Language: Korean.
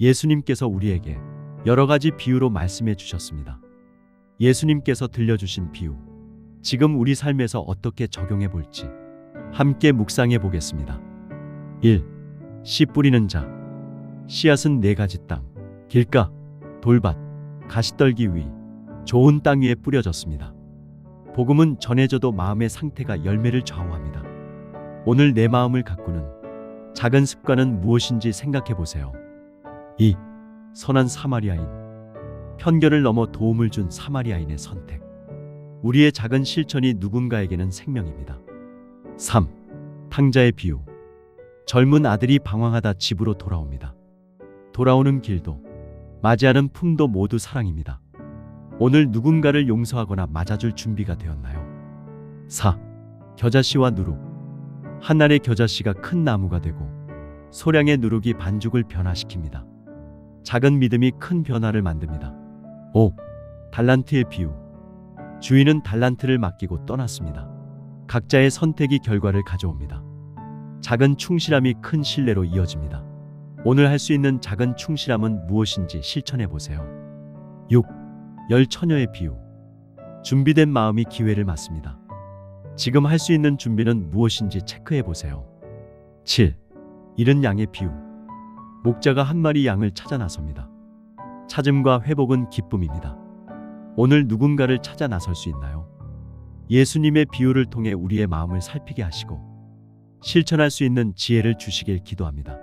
예수님께서 우리에게 여러 가지 비유로 말씀해 주셨습니다. 예수님께서 들려주신 비유, 지금 우리 삶에서 어떻게 적용해 볼지 함께 묵상해 보겠습니다. 1. 씨 뿌리는 자. 씨앗은 네 가지 땅, 길가, 돌밭, 가시떨기 위, 좋은 땅 위에 뿌려졌습니다. 복음은 전해져도 마음의 상태가 열매를 좌우합니다. 오늘 내 마음을 가꾸는 작은 습관은 무엇인지 생각해 보세요. 2. 선한 사마리아인. 편견을 넘어 도움을 준 사마리아인의 선택. 우리의 작은 실천이 누군가에게는 생명입니다. 3. 탕자의 비유. 젊은 아들이 방황하다 집으로 돌아옵니다. 돌아오는 길도, 맞이하는 품도 모두 사랑입니다. 오늘 누군가를 용서하거나 맞아줄 준비가 되었나요? 4. 겨자씨와 누룩. 한 알의 겨자씨가 큰 나무가 되고 소량의 누룩이 반죽을 변화시킵니다. 작은 믿음이 큰 변화를 만듭니다. 5. 달란트의 비유. 주인은 달란트를 맡기고 떠났습니다. 각자의 선택이 결과를 가져옵니다. 작은 충실함이 큰 신뢰로 이어집니다. 오늘 할 수 있는 작은 충실함은 무엇인지 실천해 보세요. 6. 열 처녀의 비유. 준비된 마음이 기회를 맞습니다. 지금 할 수 있는 준비는 무엇인지 체크해 보세요. 7. 잃은 양의 비유. 목자가 한 마리 양을 찾아 나섭니다. 찾음과 회복은 기쁨입니다. 오늘 누군가를 찾아 나설 수 있나요? 예수님의 비유를 통해 우리의 마음을 살피게 하시고 실천할 수 있는 지혜를 주시길 기도합니다.